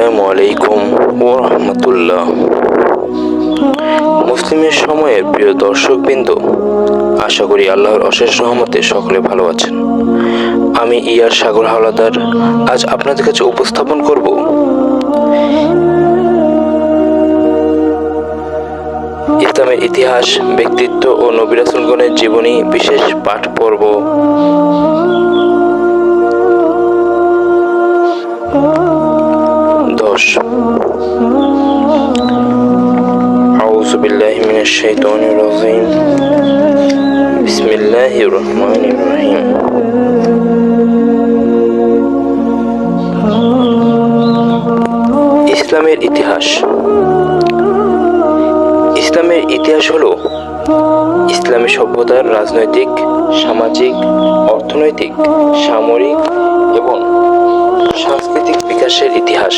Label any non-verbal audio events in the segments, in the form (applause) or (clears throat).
আসসালামু আলাইকুম ও রহমতুল্লাহ মুসলিমের সময়ের প্রিয় দর্শকবৃন্দ, আশা করি আল্লাহর অশেষ রহমতে সকলে ভালো আছেন। আমি ইয়ার সাগর হাওলাদার, আজ আপনাদের কাছে উপস্থাপন করব ইসলামের ইতিহাস, ব্যক্তিত্ব ও নবিরাসুলগণের জীবনী, বিশেষ পাঠ পর্ব দশ أعوذ بالله من الشيطان الرجيم بسم الله الرحمن الرحيم ইসলামের ইতিহাস ইসলামের ইতিহাস হলো ইসলামী সভ্যতার রাজনৈতিক সামাজিক অর্থনৈতিক সামরিক এবং সাংস্কৃতিক বিকাশের ইতিহাস।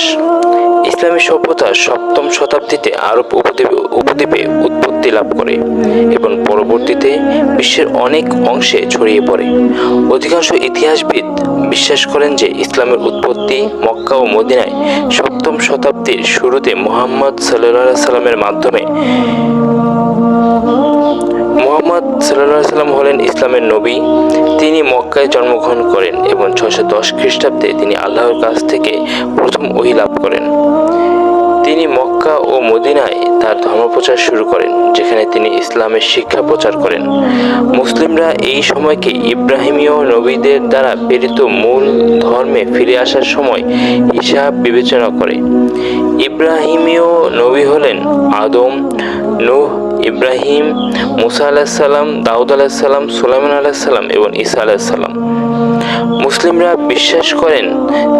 ইসলামী সভ্যতা সপ্তম শতাব্দীতে আরব উপদ্বীপে উপদ্বীপে উৎপত্তি লাভ করে এবং পরবর্তীতে বিশ্বের অনেক অংশে ছড়িয়ে পড়ে। অধিকাংশ ইতিহাসবিদ বিশ্বাস করেন যে ইসলামের উৎপত্তি মক্কা ও মদিনায় সপ্তম শতাব্দীর শুরুতে মোহাম্মদ সাল্লাহ সাল্লামের মাধ্যমে মোহাম্মদ সাল্লাহ সাল্লাম হলেন ইসলামের নবী। তিনি মক্কায় জন্মগ্রহণ করেন এবং ছশো দশ খ্রিস্টাব্দে তিনি আল্লাহর কাছ থেকে প্রথম ওহি লাভ করেন। তিনি মক্কা ও মদিনায় তার ধর্মপ্রচার শুরু করেন, যেখানে তিনি ইসলামের শিক্ষা প্রচার করেন। মুসলিমরা এই সময়কে ইব্রাহিমীয় নবীদের দ্বারা প্রেরিত মূল ধর্মে ফিরে আসার সময় হিসাব বিবেচনা করে। ইব্রাহিমীয় নবী হলেন আদম, নূহ ইব্রাহিম, মুসা আলাহিসাল্লাম দাউদ আলাহিসাল্লাম সুলাইমান আলাহিসাল্লাম এবং ঈসা আলাহিসাল্লাম মুসলিমরা বিশ্বাস করেন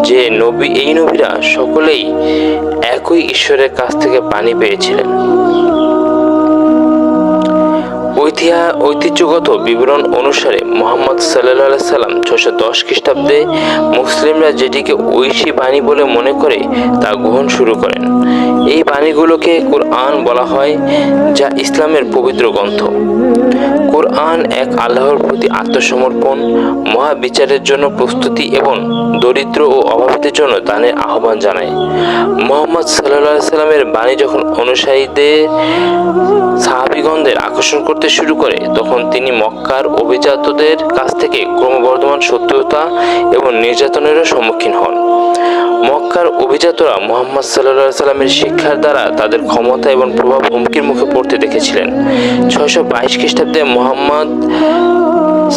যে নবী, এই নবীরা সকলেই একই ঈশ্বরের কাছ থেকে পানি পেয়েছিলেন। ঐতিহা ঐতিহ্যগত বিবরণ অনুসারে মোহাম্মদ সাল্লাহ সাল্লাম ছশো দশ খ্রিস্টাব্দে মুসলিমরা যেটিকে ঐশী বাণী বলে মনে করে তা গ্রহণ শুরু করেন। এই বাণীগুলোকে কোরআন বলা হয়, যা ইসলামের পবিত্র গ্রন্থ। কোরআন এক আল্লাহর প্রতি আত্মসমর্পণ, মহাবিচারের জন্য প্রস্তুতি এবং দরিদ্র ও অভাবীদের জন্য দানের আহ্বান জানায়। মোহাম্মদ সাল্লাহ সাল্লামের বাণী যখন অনুসারীদের, সাহাবিগণদের আকর্ষণ করতে শুরু করে, তখন তিনি মক্কার অভিজাতদের কাছ থেকে ক্রমবর্ধমান শত্রুতা এবং নির্যাতনেরও সম্মুখীন হন। মক্কার অভিজাতরা মোহাম্মদ সাল্লাহ সাল্লামের শিক্ষার দ্বারা তাদের ক্ষমতা এবং প্রভাব হুমকির মুখে পড়তে দেখেছিলেন। ছয়শো বাইশ মোহাম্মদ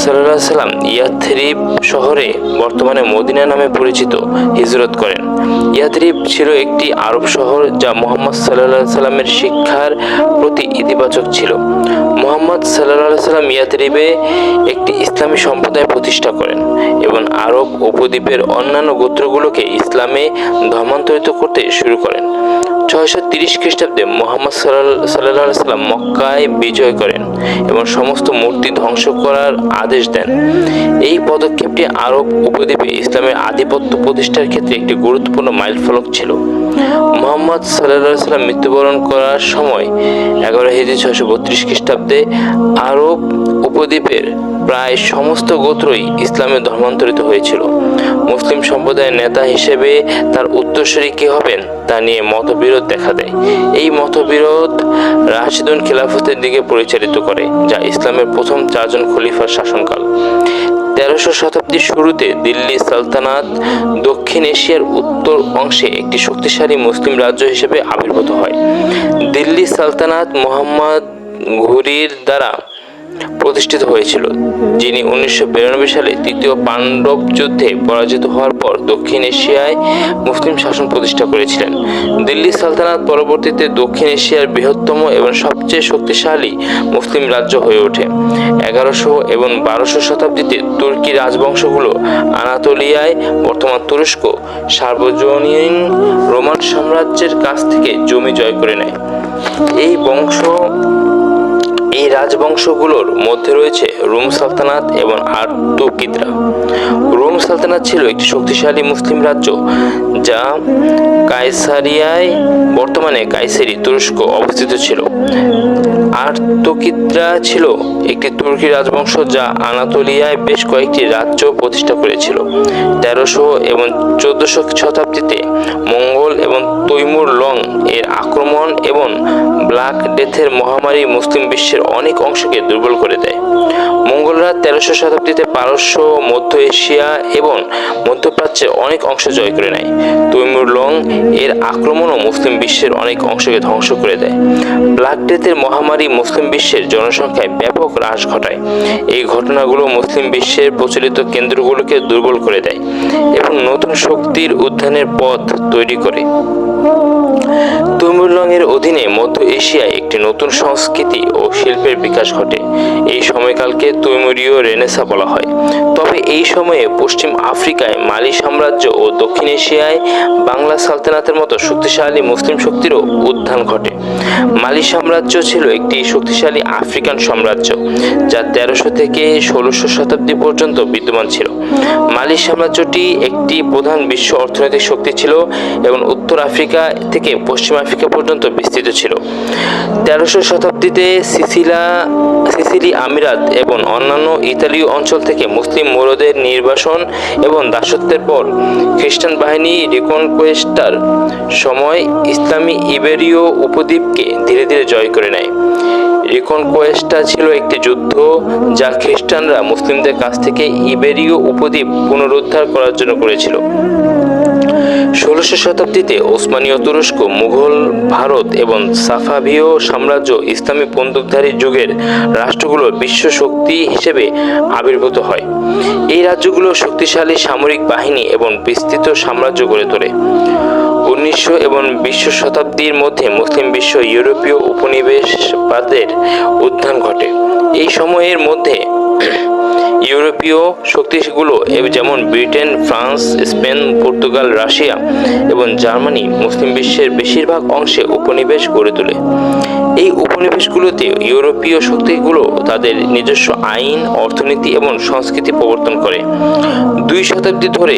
সাল্লাহ সাল্লাম ইয়াথরিব শহরে বর্তমানে মদিনা নামে পরিচিত হিজরত করেন। ইয়াথরিব ছিল একটি আরব শহর যা মোহাম্মদ সাল্লাহ সাল্লামের শিক্ষার প্রতি ইতিবাচক ছিল। মোহাম্মদ সাল্লাহ সাল্লাম ইয়াথরিবে একটি ইসলামী সম্প্রদায় প্রতিষ্ঠা করেন এবং আরব উপদ্বীপের অন্যান্য গোত্রগুলোকে ইসলামে ধর্মান্তরিত করতে শুরু করেন। ছয়শো তিরিশ খ্রিস্টাব্দে মোহাম্মদ সাল্লাহ সাল্লাম মক্কায় বিজয় করেন এবং সমস্ত মূর্তি ধ্বংস করার আদেশ দেন। এই পদক্ষেপটি আরব উপদ্বীপে ইসলামের আধিপত্য প্রতিষ্ঠার ক্ষেত্রে একটি গুরুত্বপূর্ণ মাইলফলক ছিল। মোহাম্মদ সাল্লাহ সাল্লাম মৃত্যুবরণ করার সময় এগারো হিজরি ছয়শো বত্রিশ খ্রিস্টাব্দে আরব উপদ্বীপের প্রায় সমস্ত গোত্রই ইসলামে ধর্মান্তরিত হয়েছিল। মুসলিম সম্প্রদায়ের নেতা হিসেবে তার উত্তরসূরি কে হবেন তা নিয়ে মতবিরোধ দেখা দেয়। এই মতবিরোধ রাশিদুন খিলাফতের দিকে পরিচালিত করে, যা ইসলামের প্রথম চারজন খলিফার শাসনকাল। তেরোশো শতাব্দীর শুরুতে দিল্লি সালতানাত দক্ষিণ এশিয়ার উত্তর অংশে একটি শক্তিশালী মুসলিম রাজ্য হিসেবে আবির্ভূত হয়। দিল্লি সালতানাত মোহাম্মদ ঘুরির দ্বারা প্রতিষ্ঠিত হয়েছিল, যিনি উনিশশো বিরানব্বই সালে তৃতীয় পাণ্ডব যুদ্ধে পরাজিত হওয়ার পর দক্ষিণ এশিয়ায় মুসলিম শাসন প্রতিষ্ঠা করেছিলেন। দিল্লি সালতানাত পরবর্তীতে দক্ষিণ এশিয়ার বৃহত্তম এবং সবচেয়ে শক্তিশালী মুসলিম রাজ্য হয়ে ওঠে। এগারোশো এবং বারোশো শতাব্দীতে তুর্কি রাজবংশগুলো আনাতোলিয়ায়, বর্তমান তুরস্ক, সার্বজনীন রোমান সাম্রাজ্যের কাছ থেকে জমি জয় করে নেয়। এই বংশ এই রাজবংশগুলোর মধ্যে রয়েছে রোম সালতানাত এবং আর্তুকিদরা রোম সালতানাত ছিল একটি শক্তিশালী মুসলিম রাজ্য যা কায়সারিয়ায়, বর্তমানে কায়সেরি তুরস্ক অবস্থিত ছিল। আর্তকিদরা ছিল একটি তুর্কি রাজবংশ যা আনাতোলিয়ায় বেশ কয়েকটি রাজ্য প্রতিষ্ঠা করেছিল। তেরোশো এবং চোদ্দশো শতাব্দীতে মঙ্গল এবং তৈমুর লং এর আক্রমণ এবং ব্ল্যাক ডেথের মহামারী মুসলিম বিশ্বের অনেক অংশকে দুর্বল করে দেয়। মঙ্গলরা তেরোশো শতাব্দীতে পারস্য, মধ্য এশিয়া এবং মধ্যপ্রাচ্যের অনেক অংশ জয় করে নেয়। তৈমুর লং এর আক্রমণও মুসলিম বিশ্বের অনেক অংশকে ধ্বংস করে দেয়। ব্ল্যাক ডেথের মহামারী মুসলিম বিশ্বের জনসংখ্যায় ব্যাপক হ্রাস ঘটায়। এই ঘটনাগুলো মুসলিম বিশ্বের প্রচলিত কেন্দ্রগুলোকে দুর্বল করে দেয় এবং নতুন শক্তির উত্থানের পথ তৈরি করে। তৈমুরলংয়ের অধীনে মধ্য এশিয়ায় একটি নতুন সংস্কৃতি ও শিল্পের বিকাশ ঘটে। এই সময়কালকে তৈমুরীয় রেনেসা বলা হয়। তবে এই সময়ে পশ্চিম আফ্রিকায় মালি সাম্রাজ্য ও দক্ষিণ এশিয়ায় বাংলা সালতানাতের মতো শক্তিশালী মুসলিম শক্তিরও উত্থান ঘটে। মালি সাম্রাজ্য ছিল একটি শক্তিশালী আফ্রিকান সাম্রাজ্য, যা তেরোশো থেকে ষোলোশো শতাব্দী পর্যন্ত বিদ্যমান ছিল। মালি সাম্রাজ্যটি একটি প্রধান বিশ্ব অর্থনৈতিক শক্তি ছিল এবং উত্তর আফ্রিকা থেকে পশ্চিম আফ্রিকা পর্যন্ত বিস্তৃত ছিল। তেরোশো শতাব্দীতে সিসিলা সিসিলি আমিরাত এবং অন্যান্য ইতালীয় অঞ্চল থেকে মুসলিম মোরদের নির্বাসন এবং দাসত্বের পর খ্রিস্টান বাহিনী রিকনকোয়েস্টার সময় ইসলামী ইবেরীয় উপদ্বীপকে ধীরে ধীরে জয় করে নেয়। রিকনকোয়েস্টা ছিল একটি যুদ্ধ যা খ্রিস্টানরা মুসলিমদের কাছ থেকে ইবেরীয় উপদ্বীপ পুনরুদ্ধার করার জন্য করেছিল। ষোলোশো শতাব্দীতে ওসমানীয় তুরস্ক, মুঘল ভারত এবং সাফাভীয় সাম্রাজ্য ইসলামী বন্দুকধারী যুগের রাষ্ট্রগুলো বিশ্ব শক্তি হিসেবে আবির্ভূত হয়। এই রাজ্যগুলো শক্তিশালী সামরিক বাহিনী এবং বিস্তৃত সাম্রাজ্য গড়ে তোলে। উনিশশো এবং বিশ শতাব্দীর মধ্যে মুসলিম বিশ্ব ইউরোপীয় উপনিবেশবাদের উত্থান ঘটে। এই সময়ের মধ্যে (clears throat) ইউরোপীয় শক্তিগুলো যেমন Britain, France, Spain, Portugal, Russia এবং জার্মানি, মুসলিম বিশ্বের বেশিরভাগ অংশে উপনিবেশ গড়ে তোলে। এই উপনিবেশগুলোতে ইউরোপীয় শক্তিগুলো তাদের নিজস্ব আইন, অর্থনীতি এবং সংস্কৃতি প্রবর্তন করে। দুই শতাব্দী ধরে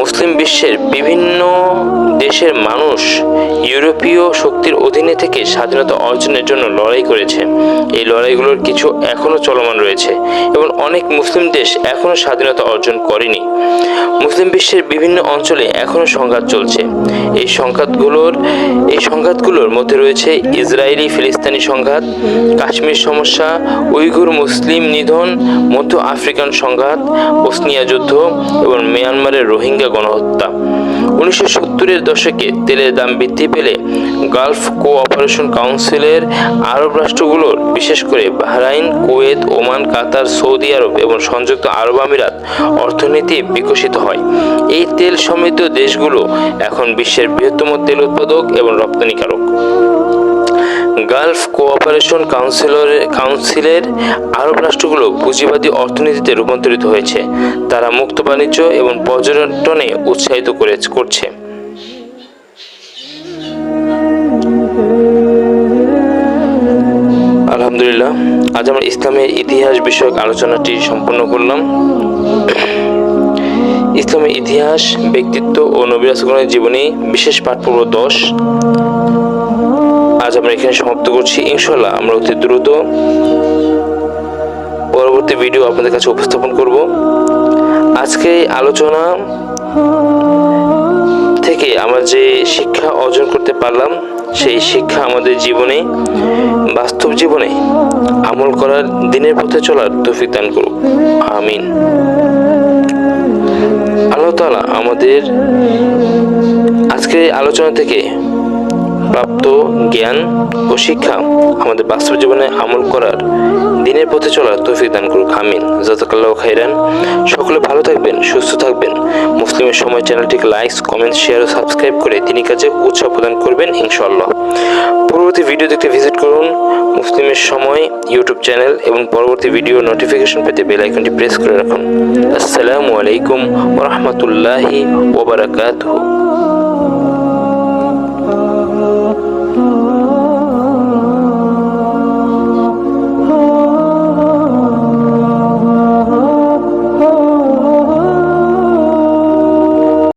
মুসলিম বিশ্বের বিভিন্ন দেশের মানুষ ইউরোপীয় শক্তির অধীনে থেকে স্বাধীনতা অর্জনের জন্য লড়াই করেছে। এই লড়াইগুলোর কিছু এখনও চলমান রয়েছে এবং অনেক মুসলিম দেশ এখনও স্বাধীনতা অর্জন করেনি। মুসলিম বিশ্বের বিভিন্ন অঞ্চলে এখনও সংঘাত চলছে। এই সংঘাতগুলোর এই সংঘাতগুলোর মধ্যে রয়েছে ইসরায়েলি ফিলিস্তিনি সংঘাত, কাশ্মীর সমস্যা, উইঘুর মুসলিম নিধন, মধ্য আফ্রিকান সংঘাত, বসনিয়া যুদ্ধ এবং মিয়ানমারের রোহিঙ্গা গণহত্যা। উনিশশো সত্তরের দশকে তেলের দাম বৃদ্ধি পেলে গালফ কোঅপারেশন কাউন্সিলের আরব রাষ্ট্রগুলোর বিশেষ করে Bahrain, Kuwait, Oman, Qatar, Saudi আরব এবং সংযুক্ত আরব আমিরাত অর্থনীতি বিকশিত হয়। এই তেল সমৃদ্ধ দেশগুলো এখন বিশ্বের বৃহত্তম তেল উৎপাদক এবং রপ্তানিকারক। গালফ কোঅপারেশন কাউন্সিলর, কাউন্সিলের আরব রাষ্ট্রগুলো পুঁজিবাদী অর্থনীতিতে রূপান্তরিত হয়েছে। তারা মুক্ত বাণিজ্য এবং পর্যটনে উৎসাহিত করে, করছে। আলহামদুলিল্লাহ, আজ আমরা ইসলামের ইতিহাস বিষয়ক আলোচনাটি সম্পন্ন করলাম। ইসলামের ইতিহাস, ব্যক্তিত্ব ও নবিরাসগণের জীবনী, বিশেষ পাঠ দশ। আজ আমরা এখানে সমাপ্ত করছি। ইনশাল্লাহ আমরা অতি দ্রুত পরবর্তী ভিডিও আপনাদের কাছে উপস্থাপন করব। আজকে আলোচনা থেকে আমরা যে শিক্ষা অর্জন করতে পারলাম, সেই শিক্ষা আমাদের জীবনে, বাস্তব জীবনে আমল করার দিনের পথে চলার তৌফিক দান করুক। আমিন। আল্লাহ তাআলা আমাদের আজকের আলোচনা থেকে প্রাপ্ত জ্ঞান ও শিক্ষা আমাদের বাস্তব জীবনে আমল করার দিনের পথে চলার তৌফিক দান করুক। আমিন। জাজাকাল্লাহ খাইরান। সকলে ভালো থাকবেন, সুস্থ থাকবেন। মুসলিমের সময় চ্যানেলটিকে লাইক, কমেন্ট, শেয়ার ও সাবস্ক্রাইব করে তিনি কাছে উৎসাহ প্রদান করবেন ইনশাআল্লাহ। পরবর্তী ভিডিও দেখতে ভিজিট করুন মুসলিমের সময় ইউটিউব চ্যানেল এবং পরবর্তী ভিডিও নোটিফিকেশন পেতে বেল আইকনটি প্রেস করে রাখুন। আসসালামু আলাইকুম ওরহমতুল্লাহি ওবরাকাতুহু